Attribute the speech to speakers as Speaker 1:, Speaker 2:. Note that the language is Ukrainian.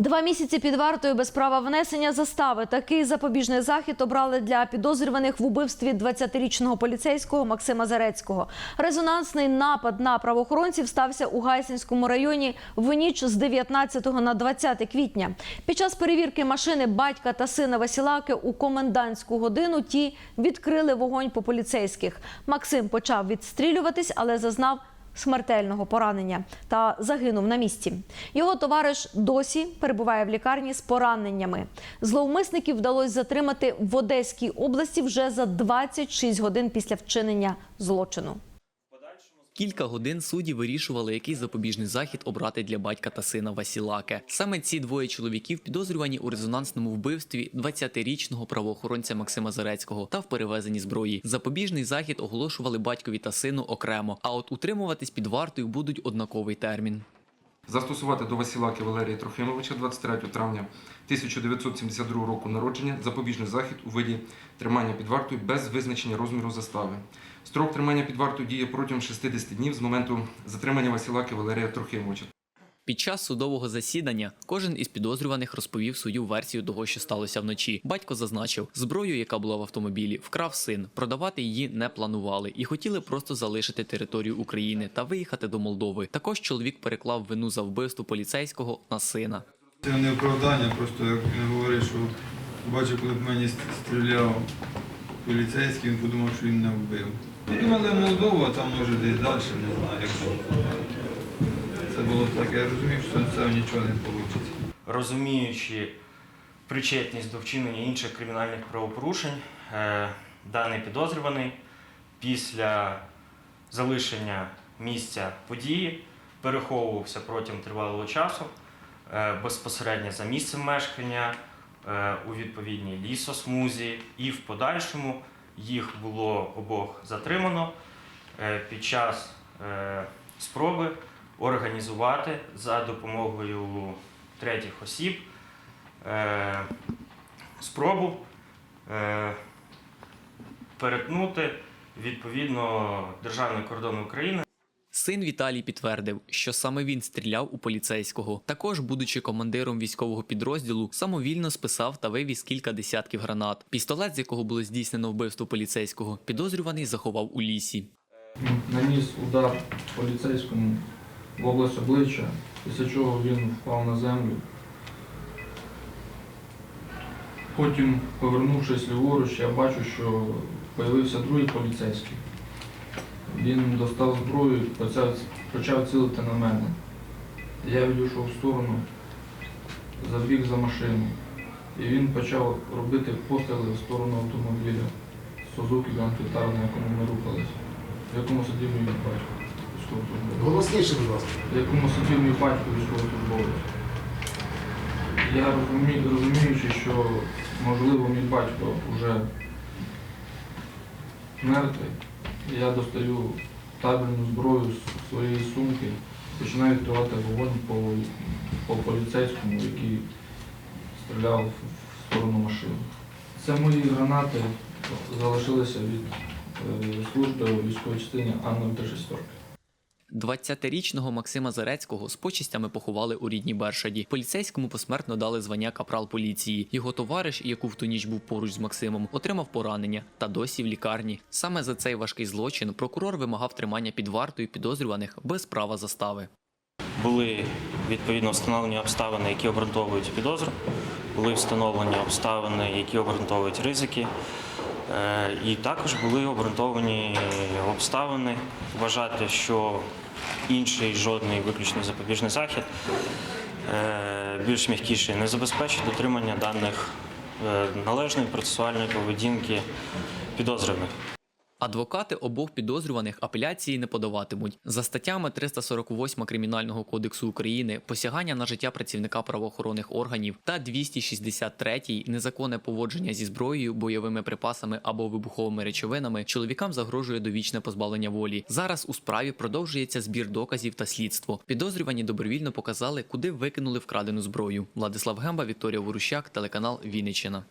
Speaker 1: Два місяці під вартою без права внесення застави. Такий запобіжний захід обрали для підозрюваних в убивстві 20-річного поліцейського Максима Зарецького. Резонансний напад на правоохоронців стався у Гайсинському районі в ніч з 19 на 20 квітня. Під час перевірки машини батька та сина Василаки у комендантську годину ті відкрили вогонь по поліцейських. Максим почав відстрілюватись, але зазнав смертельного поранення та загинув на місці. Його товариш досі перебуває в лікарні з пораненнями. Зловмисників вдалося затримати в Одеській області вже за 26 годин після вчинення злочину.
Speaker 2: Кілька годин судді вирішували, який запобіжний захід обрати для батька та сина Васілаке. Саме ці двоє чоловіків підозрювані у резонансному вбивстві 20-річного правоохоронця Максима Зарецького та в перевезенні зброї. Запобіжний захід оголошували батькові та сину окремо. А от утримуватись під вартою будуть однаковий термін.
Speaker 3: Застосувати до Василаки Валерія Трохимовича 23 травня 1972 року народження запобіжний захід у виді тримання під вартою без визначення розміру застави. Строк тримання під вартою діє протягом 60 днів з моменту затримання Василаки Валерія Трохимовича.
Speaker 2: Під час судового засідання кожен із підозрюваних розповів свою версію того, що сталося вночі. Батько зазначив, зброю, яка була в автомобілі, вкрав син. Продавати її не планували і хотіли просто залишити територію України та виїхати до Молдови. Також чоловік переклав вину за вбивство поліцейського на сина.
Speaker 4: Це не оправдання, просто як він говорить, що бачив, коли в мені стріляв поліцейський, він подумав, що він не вбив. Думали Молдову, а там може десь далі, не знаю, як. Це було так, я розумів, що це нічого не вийде.
Speaker 5: розуміючи причетність до вчинення інших кримінальних правопорушень, е, даний підозрюваний після залишення місця події переховувався протягом тривалого часу е, безпосередньо за місцем мешкання е, у відповідній лісосмузі, і в подальшому їх було обох затримано під час спроби організувати за допомогою третіх осіб е, спробу е, перетнути відповідно державний кордон України.
Speaker 2: Син Віталій підтвердив, що саме він стріляв у поліцейського. Також, будучи командиром військового підрозділу, самовільно списав та вивіз кілька десятків гранат. Пістолет, з якого було здійснено вбивство поліцейського, підозрюваний заховав у лісі.
Speaker 6: наніс удар поліцейському в область обличчя, після чого він впав на землю. Потім, повернувшись ліворуч, я бачу, що з'явився другий поліцейський. Він достав зброю і почав, цілити на мене. Я відійшов в сторону, забіг за машину. І він почав робити постріли в сторону автомобіля Сузуки Гранд Вітар, на якому ми рухалися в якому сидів мій батько.
Speaker 7: Голосніше, будь ласка.
Speaker 6: В якому сидів мій батько військовослужбовець. Я розумію, розуміючи, що можливо мій батько вже мертвий, я достаю табельну зброю з своєї сумки, починаю відкривати вогонь по, по поліцейському, який стріляв в сторону машини. Це мої гранати залишилися від е, служби у військовій частині А-036.
Speaker 2: 20-річного Максима Зарецького з почистями поховали у рідній Бершаді. Поліцейському посмертно дали звання капрал поліції. Його товариш, яку в ту ніч був поруч з Максимом, отримав поранення та досі в лікарні. Саме за цей важкий злочин прокурор вимагав тримання під вартою підозрюваних без права застави.
Speaker 5: Були відповідно встановлені обставини, які обґрунтовують підозру, були встановлені обставини, які обґрунтовують ризики. Е, І також були обґрунтовані обставини вважати, що інший жодний виключний запобіжний захід е, більш м'якіший не забезпечить дотримання даних е, належної процесуальної поведінки підозрюваних.
Speaker 2: Адвокати обох підозрюваних апеляції не подаватимуть за статтями 348 Кримінального кодексу України посягання на життя працівника правоохоронних органів та 263 незаконне поводження зі зброєю, бойовими припасами або вибуховими речовинами. Чоловікам загрожує довічне позбавлення волі. Зараз у справі продовжується збір доказів та слідство. Підозрювані добровільно показали, куди викинули вкрадену зброю. Владислав Гемба, Вікторія Ворущак, телеканал Вінниччина.